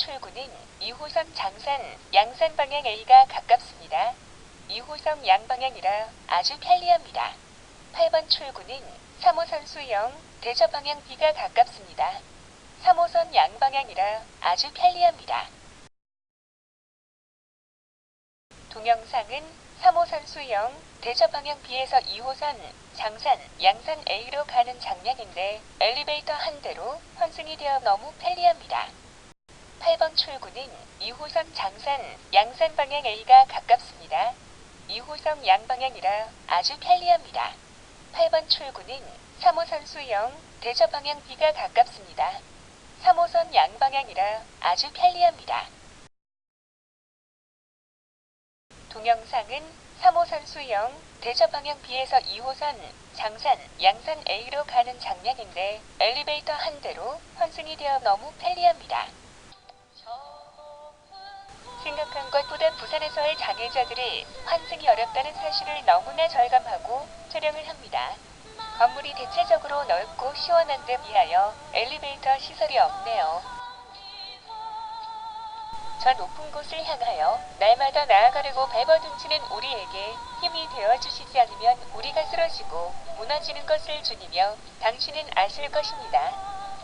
출구는 2호선 장산, 양산 방향 A가 가깝습니다. 2호선 양방향이라 아주 편리합니다. 8번 출구는 3호선 수영, 대저 방향 B가 가깝습니다. 3호선 양방향이라 아주 편리합니다. 동영상은 3호선 수영, 대저 방향 B에서 2호선 장산, 양산 A로 가는 장면인데 엘리베이터 한 대로 환승이 되어 너무 편리합니다. 8번 출구는 2호선 장산, 양산 방향 A가 가깝습니다. 2호선 양방향이라 아주 편리합니다. 8번 출구는 3호선 수영, 대저 방향 B가 가깝습니다. 3호선 양방향이라 아주 편리합니다. 동영상은 3호선 수영, 대저 방향 B에서 2호선 장산, 양산 A로 가는 장면인데 엘리베이터 한 대로 환승이 되어 너무 편리합니다. 부산에서의 장애자들이 환승이 어렵다는 사실을 너무나 절감하고 촬영을 합니다. 건물이 대체적으로 넓고 시원한 데 비하여 엘리베이터 시설이 없네요. 저 높은 곳을 향하여 날마다 나아가려고 발버둥치는 우리에게 힘이 되어 주시지 않으면 우리가 쓰러지고 무너지는 것을 주니며 당신은 아실 것입니다.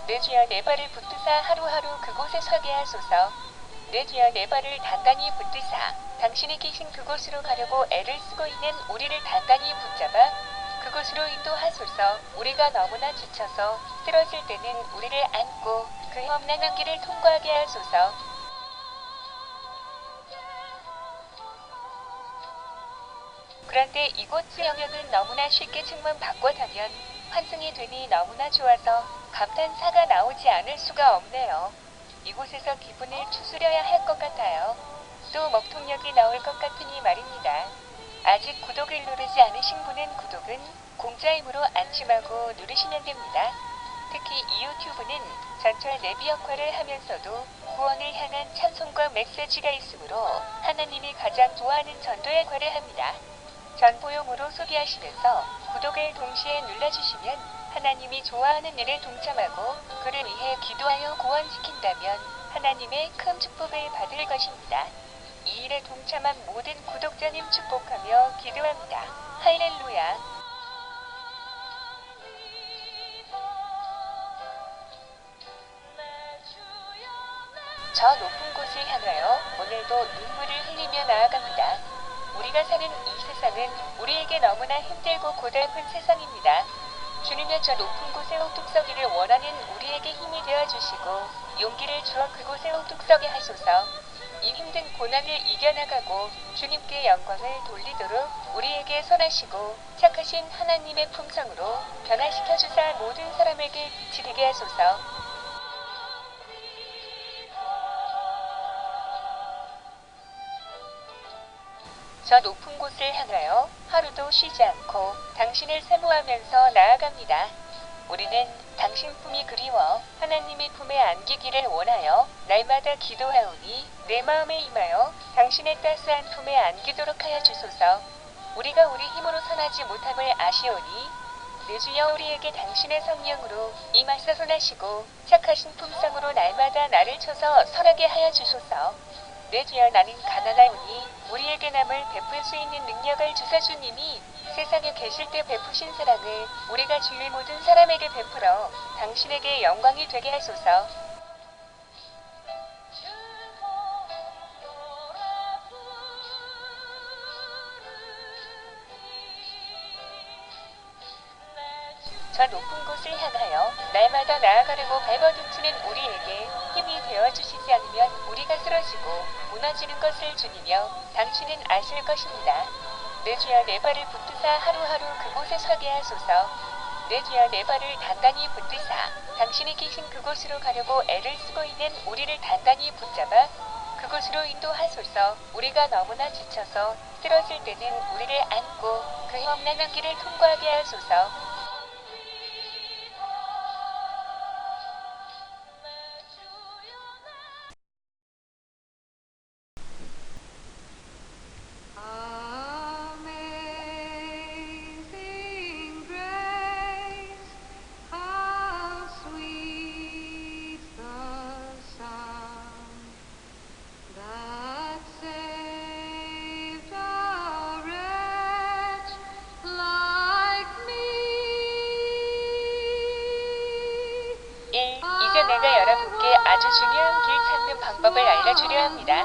내 주여 내 발을 붙드사 하루하루 그곳에 서게 하소서. 내내 발을 단단히 붙드사 당신이 계신 그곳으로 가려고 애를 쓰고 있는 우리를 단단히 붙잡아 그곳으로 인도하소서. 우리가 너무나 지쳐서 쓰러질 때는 우리를 안고 그 험난한 길을 통과하게 하소서. 그런데 이곳 수영역은 너무나 쉽게 승문 바꿔타면 환승이 되니 너무나 좋아서 감탄사가 나오지 않을 수가 없네요. 이곳에서 기분을 추스려야 할 것 같아요. 또 먹통력이 나올 것 같으니 말입니다. 아직 구독을 누르지 않으신 분은 구독은 공짜이므로 안심하고 누르시면 됩니다. 특히 이 유튜브는 전철 내비 역할을 하면서도 구원을 향한 찬송과 메시지가 있으므로 하나님이 가장 좋아하는 전도 역할을 합니다. 전보용으로 소개하시면서 구독을 동시에 눌러주시면 하나님이 좋아하는 일에 동참하고 그를 위해 기도하여 구원시킨다면 하나님의 큰 축복을 받을 것입니다. 이 일에 동참한 모든 구독자님 축복하며 기도합니다. 할렐루야. 저 높은 곳을 향하여 오늘도 눈물을 흘리며 나아갑니다. 우리가 사는 이 세상은 우리에게 너무나 힘들고 고달픈 세상입니다. 주님의 저 높은 곳에 옥뚝 서기를 원하는 우리에게 힘이 되어 주시고 용기를 주어 그곳에 옥뚝 서게 하소서. 이 힘든 고난을 이겨나가고 주님께 영광을 돌리도록 우리에게 선하시고 착하신 하나님의 품성으로 변화시켜 주사 모든 사람에게 빛이 되게 하소서. 저 높은 곳을 향하여 하루도 쉬지 않고 당신을 사모하면서 나아갑니다. 우리는 당신 품이 그리워 하나님의 품에 안기기를 원하여 날마다 기도하오니 내 마음에 임하여 당신의 따스한 품에 안기도록 하여 주소서. 우리가 우리 힘으로 선하지 못함을 아시오니 내 주여 우리에게 당신의 성령으로 임하사 선하시고 착하신 품성으로 날마다 나를 쳐서 선하게 하여 주소서. 내 주여 나는 가난하오니 우리에게 남을 베풀 수 있는 능력을 주사 주님이 세상에 계실 때 베푸신 사랑을 우리가 주위 모든 사람에게 베풀어 당신에게 영광이 되게 하소서. 저 높은 곳을 향하여 날마다 나아가려고 발버둥치는 우리에게 힘이 되어 주시지 않으면 우리가 쓰러지고 무너지는 것을 주니며 당신은 아실 것입니다. 내 주여 내 발을 붙드사 하루하루 그곳에 서게 하소서. 내 주여 내 발을 단단히 붙드사 당신이 계신 그곳으로 가려고 애를 쓰고 있는 우리를 단단히 붙잡아 그곳으로 인도하소서. 우리가 너무나 지쳐서 쓰러질 때는 우리를 안고 그 험난한 길을 통과하게 하소서. 내가 여러분께 아주 중요한 길 찾는 방법을 알려주려 합니다.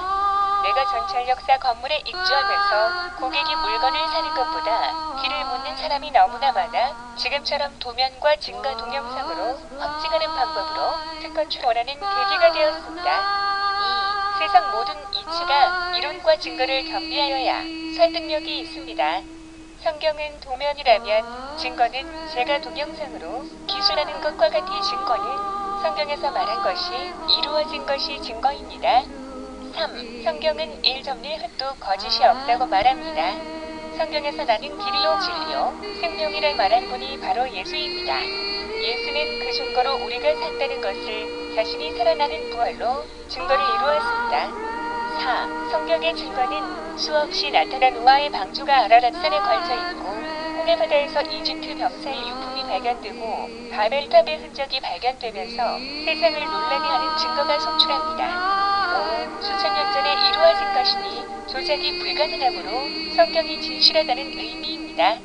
내가 전철역사 건물에 입주하면서 고객이 물건을 사는 것보다 길을 묻는 사람이 너무나 많아 지금처럼 도면과 증거 동영상으로 확증하는 방법으로 특허 출 원하는 계기가 되었습니다. 2. 세상 모든 이치가 이론과 증거를 겸비하여야 설득력이 있습니다. 성경은 도면이라면 증거는 제가 동영상으로 기술하는 것과 같이 증거는 성경에서 말한 것이 이루어진 것이 증거입니다. 3. 성경은 일점리 흩도 거짓이 없다고 말합니다. 성경에서 나는 길이요 진리요 생명이라 말한 분이 바로 예수입니다. 예수는 그 증거로 우리가 산다는 것을 자신이 살아나는 부활로 증거를 이루었습니다. 4. 성경의 증거는 수없이 나타난 노아의 방주가 아라랏산에 걸쳐 있고 홍해바다에서 이집트 병사의 유품이 발견되고 바벨탑의 흔적이 발견되면서 세상을 논란해 하는 증거가 속출합니다. 5. 수천 년 전에 이루어진 것이니 조작이 불가능하므로 성경이 진실하다는 의미입니다.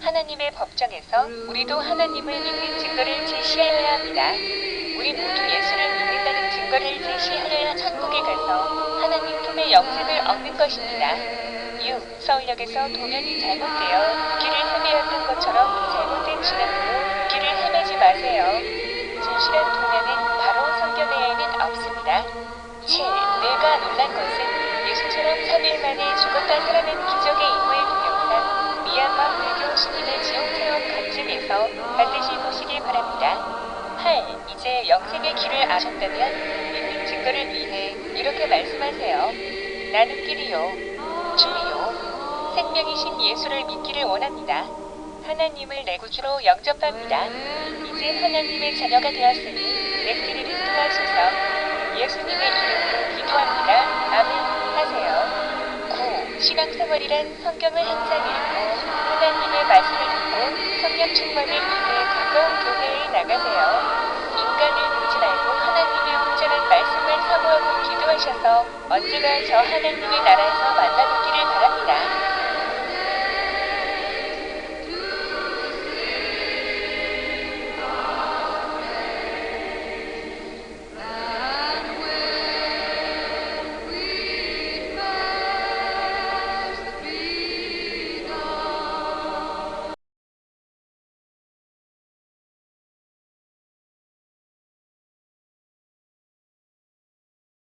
하나님의 법정에서 우리도 하나님을 믿는 증거를 제시하여야 합니다. 우리 모두 예수를 믿는다는 증거를 제시하여야 천국에 가서 하나님 품의 영생을 얻는 것입니다. 6. 서울역에서 도면이 잘못되어 길을 헤매었던 것처럼 잘못된 진압으로 길을 헤매지 마세요. 진실한 도면은 바로 성경 외에는 없습니다. 7. 내가 놀란 것은 예수처럼 3일 만에 죽었다 살아난 기적의 인물 동영상 미얀마 불교 신인의 지옥 체험 간증에서 반드시 보시길 바랍니다. 8. 이제 영생의 길을 아셨다면 믿는 증거를 위해 이렇게 말씀하세요. 나는 길이요, 주요, 생명이신 예수를 믿기를 원합니다. 하나님을 내 구주로 영접합니다. 이제 하나님의 자녀가 되었으니 내 길을 인도하소서. 예수님의 이름으로 기도합니다. 아멘 하세요. 9. 신앙생활이란 성경을 항상 읽고 하나님의 말씀을 듣고 성령 충만을 위해 가까운 교회에 나가세요. 말고 온전한 말씀만 사모하고 기도하셔서 언제가 저 하나님의 나라에서 만나뵙기를 바랍니다.